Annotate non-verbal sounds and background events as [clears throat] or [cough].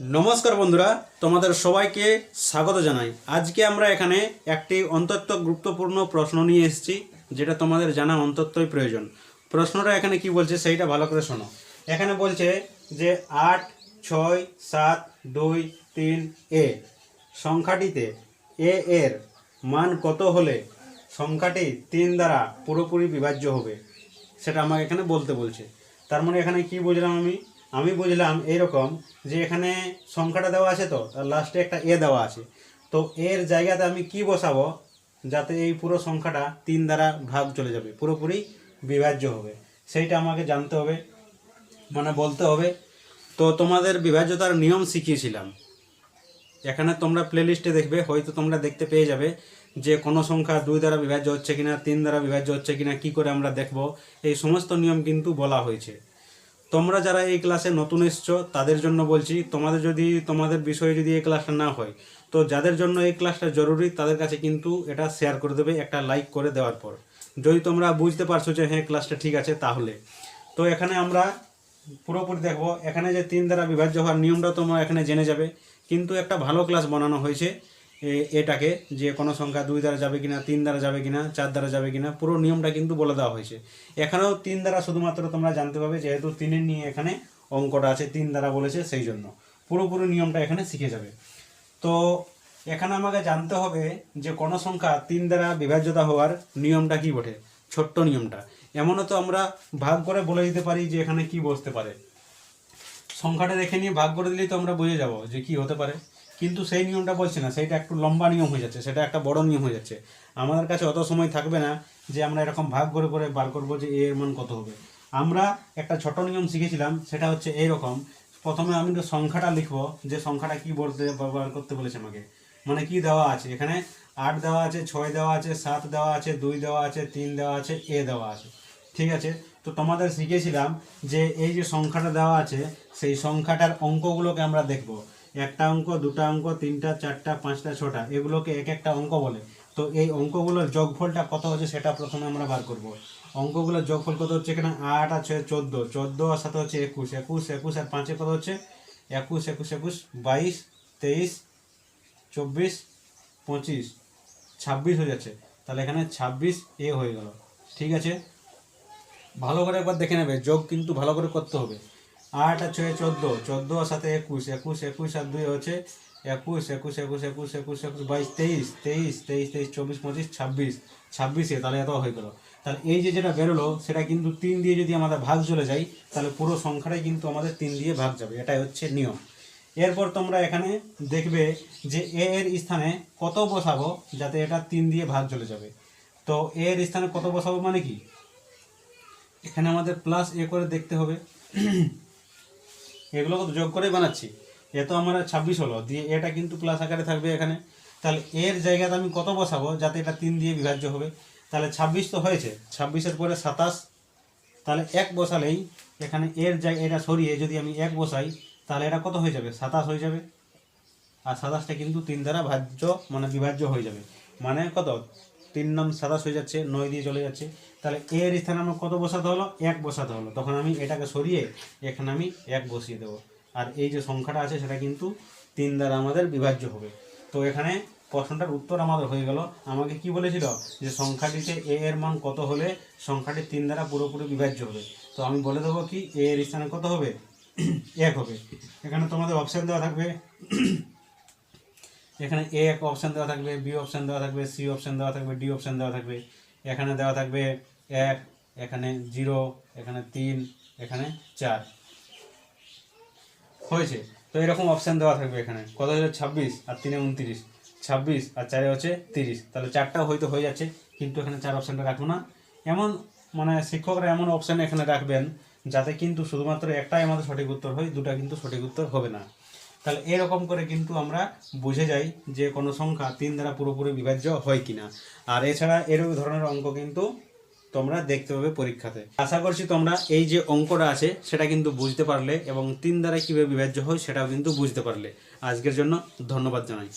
নমস্কার বন্ধুরা, তোমাদের সবাইকে স্বাগত জানাই। আজকে আমরা এখানে একটি অন্তত গুরুত্বপূর্ণ প্রশ্ন নিয়ে এসেছি, যেটা তোমাদের জানা অন্ততই প্রয়োজন। প্রশ্নটা এখানে কি বলছে সেইটা ভালো করে শোনো। এখানে বলছে যে আট, ছয়, সাত, দুই, তিন, এ, সংখ্যাটিতে এ এর মান কত হলে সংখ্যাটি তিন দ্বারা পুরোপুরি বিভাজ্য হবে, সেটা আমাকে এখানে বলতে বলছে। তার মানে এখানে কি বুঝলাম আমি? আমি বুঝলাম এইরকম যে এখানে সংখ্যাটা দেওয়া আছে তো তার লাস্টে একটা এ দেওয়া আছে। তো এর জায়গাতে আমি কি বসাবো? যাতে এই পুরো সংখ্যাটা তিন দ্বারা ভাগ চলে যাবে, পুরোপুরি বিভাজ্য হবে। সেইটা আমাকে জানতে হবে মানে বলতে হবে। তো তোমাদের বিভাজ্যতার নিয়ম শিখিয়েছিলাম। এখানে তোমরা প্লেলিস্টে দেখবে, হয়তো তোমরা দেখতে পেয়ে যাবে যে কোনো সংখ্যা দুই দ্বারা বিভাজ্য হচ্ছে কিনা, তিন দ্বারা বিভাজ্য হচ্ছে কিনা, কি করে আমরা দেখব, এই সমস্ত নিয়ম কিন্তু বলা হয়েছে। তোমরা যারা এই ক্লাসে নতুন এসছো, তাদের জন্য বলছি, তোমাদের যদি, তোমাদের বিষয়ে যদি এই ক্লাসটা না হয়, তো যাদের জন্য এই ক্লাসটা জরুরি, তাদের কাছে কিন্তু এটা শেয়ার করে দেবে, একটা লাইক করে দেওয়ার পর। যদি তোমরা বুঝতে পারছ যে হ্যাঁ ক্লাসটা ঠিক আছে, তাহলে। তো এখানে আমরা পুরোপুরি দেখব, এখানে যে তিন দ্বারা বিভাজ্য হওয়ার নিয়মটা তোমরা এখানে জেনে যাবে। কিন্তু একটা ভালো ক্লাস বানানো হয়েছে এটাকে যে কোনো সংখ্যা দুই দ্বারা যাবে কিনা, তিন দ্বারা যাবে কিনা, চার দ্বারা যাবে কিনা, পুরো নিয়মটা কিন্তু বলে দেওয়া হয়েছে। এখানেও তিন দ্বারা শুধুমাত্র তোমরা জানতে পারবে যেহেতু তিনের নিয়ে এখানে অঙ্কটা আছে, তিন দ্বারা বলেছে সেই জন্য। পুরোপুরি নিয়মটা এখানে শিখে যাবে। তো এখানে আমাকে জানতে হবে যে কোনো সংখ্যা তিন দ্বারা বিভাজ্যতা হওয়ার নিয়মটা কি বটে? ছোট্ট নিয়মটা। এমনও তো আমরা ভাগ করে বলে দিতে পারি যে এখানে কি বসতে পারে। সংখ্যাটা দেখে নিয়ে ভাগ করে দিলেই তো আমরা বুঝে যাব যে কি হতে পারে। কিন্তু সেই নিয়মটা বলছে না সেটা একটু লম্বা নিয়ম হয়ে যাচ্ছে, সেটা একটা বড় নিয়ম হয়ে যাচ্ছে। আমাদের কাছে অত সময় থাকবে না যে আমরা এরকম ভাগ করে করে বার করব যে এর মান কত হবে। আমরা একটা ছোট নিয়ম শিখেছিলাম, সেটা হচ্ছে এইরকম। প্রথমে আমি তো সংখ্যাটা লিখব, যে সংখ্যাটা কি বলতে, ব্যবহার করতে বলেছে আমাকে। মানে কি দেওয়া আছে? এখানে আট দেওয়া আছে, ছয় দেওয়া আছে, সাত দেওয়া আছে, দুই দেওয়া আছে, তিন দেওয়া আছে, এ দেওয়া আছে। ঠিক আছে? তো তোমাদের শিখেছিলাম যে এই যে সংখ্যাটা দেওয়া আছে, সেই সংখ্যাটার অঙ্কগুলোকে আমরা দেখব। একটা অঙ্ক, দুটা অঙ্ক, তিনটা, চারটা, পাঁচটা, ছটা, এগুলোকে এক একটা অঙ্ক বলে। তো এই অঙ্কগুলোর যোগফলটা কত হচ্ছে সেটা প্রথমে আমরা বার করব। অঙ্কগুলোর যোগফল কত হচ্ছে এখানে? আট আছে চোদ্দ। চোদ্দ আর সাথে হচ্ছে একুশ। একুশ একুশ আর পাঁচে কত হচ্ছে? একুশ একুশ একুশ, বাইশ, তেইশ, চব্বিশ, পঁচিশ, ছাব্বিশ হয়ে যাচ্ছে। তাহলে এখানে ছাব্বিশ এ হয়ে গেল। ঠিক আছে? ভালো করে একবার দেখে নেবে। যোগ কিন্তু ভালো করে করতে হবে। আট আর ছয় চোদ্দ চোদ্দ সাথে একুশ একুশ একুশ আর দুই হচ্ছে একুশ একুশ একুশ একুশ একুশ একুশ, বাইশ, তেইশ তেইশ তেইশ তেইশ, চব্বিশ, পঁচিশ, ছাব্বিশ, ছাব্বিশে তাহলে এত হয়ে গেল। তাহলে এই যে যেটা বেরোলো, সেটা কিন্তু তিন দিয়ে যদি আমাদের ভাগ চলে যায় তাহলে পুরো সংখ্যাটাই কিন্তু আমাদের তিন দিয়ে ভাগ যাবে, এটাই হচ্ছে নিয়ম। এরপর তোমরা এখানে দেখবে যে এ এর স্থানে কত বসাবো, যাতে এটা তিন দিয়ে ভাগ চলে যাবে। তো এ এর স্থানে কত বসাবো মানে কি? এখানে আমাদের প্লাস এ করে দেখতে হবে। এগুলো তো যোগ করেই বানাচ্ছি। এ তো আমার ছাব্বিশ হলো, দিয়ে এটা কিন্তু প্লাস আকারে থাকবে এখানে। তাহলে এর জায়গাতে আমি কত বসাবো? যাতে এটা তিন দিয়ে বিভাজ্য হবে। তাহলে ছাব্বিশ তো হয়েছে, ছাব্বিশের পরে সাতাশ। তাহলে এক বসালেই এখানে এর জায়গা এটা সরিয়ে যদি আমি এক বসাই, তাহলে এটা কত হয়ে যাবে? সাতাশ হয়ে যাবে। আর সাতাশটা কিন্তু তিন দ্বারা ভাজ্য মানে বিভাজ্য হয়ে যাবে। মানে কত? তিন নাম সাতাশ হয়ে যাচ্ছে, নয় দিয়ে চলে যাচ্ছে। তাহলে এর স্থানে আমার কত বসাতে হলো? এক বসাতে হলো। তখন আমি এটাকে সরিয়ে এখানে আমি এক বসিয়ে দেবো। আর এই যে সংখ্যাটা আছে, সেটা কিন্তু তিন দ্বারা আমাদের বিভাজ্য হবে। তো এখানে প্রশ্নটার উত্তর আমাদের হয়ে গেল। আমাকে কি বলেছিল? যে সংখ্যাটিতে এ এর মান কত হলে সংখ্যাটি তিন দ্বারা পুরোপুরি বিভাজ্য হবে? তো আমি বলে দেবো কি? এ এর স্থানে কত হবে? [clears throat] এক হবে। এখানে তোমাদের অপশান দেওয়া থাকবে। [clears throat] এখানে এ এক অপশান দেওয়া থাকবে বি অপশান দেওয়া থাকবে সি অপশান দেওয়া থাকবে ডি অপশান দেওয়া থাকবে। এখানে দেওয়া থাকবে এক, এখানে জিরো এখানে তিন, এখানে চার। হয়েছে। তো এরকম অপশান দেওয়া থাকবে এখানে। কত হচ্ছে ছাব্বিশ আর তিনে উনত্রিশ। ছাব্বিশ আর চারে হচ্ছে তিরিশ। তাহলে চারটা হয়তো হয়ে যাচ্ছে, কিন্তু এখানে চার অপশানটা রাখব না। এমন মানে শিক্ষকরা এমন অপশান এখানে রাখবেন, যাতে কিন্তু শুধুমাত্র একটাই আমাদের সঠিক উত্তর হয়, দুটা কিন্তু সঠিক উত্তর হবে না। তাহলে এরকম করে কিন্তু আমরা বুঝে যাই যে কোনো সংখ্যা তিন দ্বারা পুরোপুরি বিভাজ্য হয় কিনা। আর এছাড়া এরকম ধরনের অঙ্ক কিন্তু তোমরা দেখতে পাবে পরীক্ষাতে। আশা করছি তোমরা এই যে অঙ্কটা আছে, সেটা কিন্তু বুঝতে পারলে এবং তিন দ্বারা কীভাবে বিভাজ্য হয় সেটাও কিন্তু বুঝতে পারলে। আজকের জন্য ধন্যবাদ জানাই।